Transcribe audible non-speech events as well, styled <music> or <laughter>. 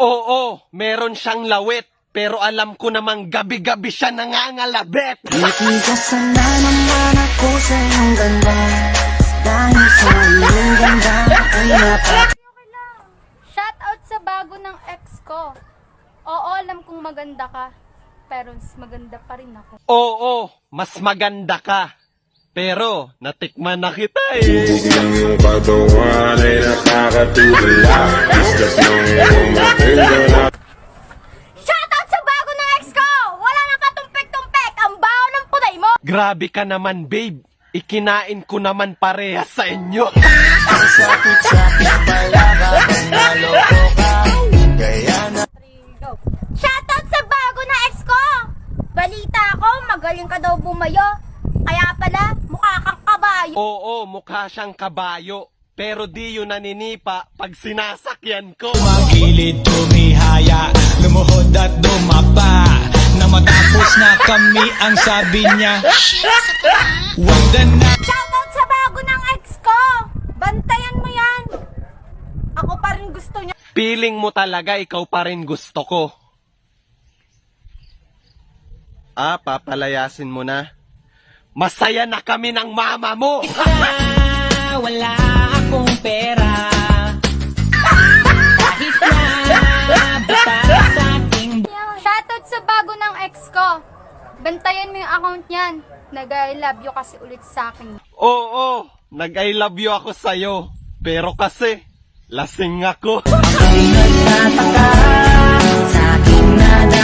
Oo, meron siyang lawit. Pero alam ko namang gabi-gabi siya nangangalabit. Titigas na naman ako sa iyong ganda Dahil sa iyong ganda ay napak Shout out sa bago ng ex ko. Oo, alam kong maganda ka. Pero mas maganda pa rin ako. Oo, mas maganda ka. Pero natikman na kita eh. Lang yung katawan ay nakakatulala Discuss lang Grabe ka naman, babe. Ikinain ko naman parehas sa inyo. Shout out sa bago na ex ko! Balita ko, magaling ka daw bumayo. Kaya pala, mukha kang kabayo. Oo, mukha siyang kabayo. Pero di yun naninipa pag sinasakyan ko. Gilid tumihaya, lumuhod at dumapa matapos na kami ang sabi niya Wag na Shout out sa bago ng ex ko! Bantayan mo yan! Ako pa rin gusto niya. Feeling mo talaga ikaw pa rin gusto ko. Ah, papalayasin mo na. Masaya na kami ng mama mo! <laughs> Wala akong pera Shoutout sa bago ng ex ko. Bantayan mo yung account niyan. Nag-I love you kasi ulit sa akin. Oo, nag-I love you ako sa'yo. Pero kasi, lasing ako. Ako'y nagtataka sa aking nadarama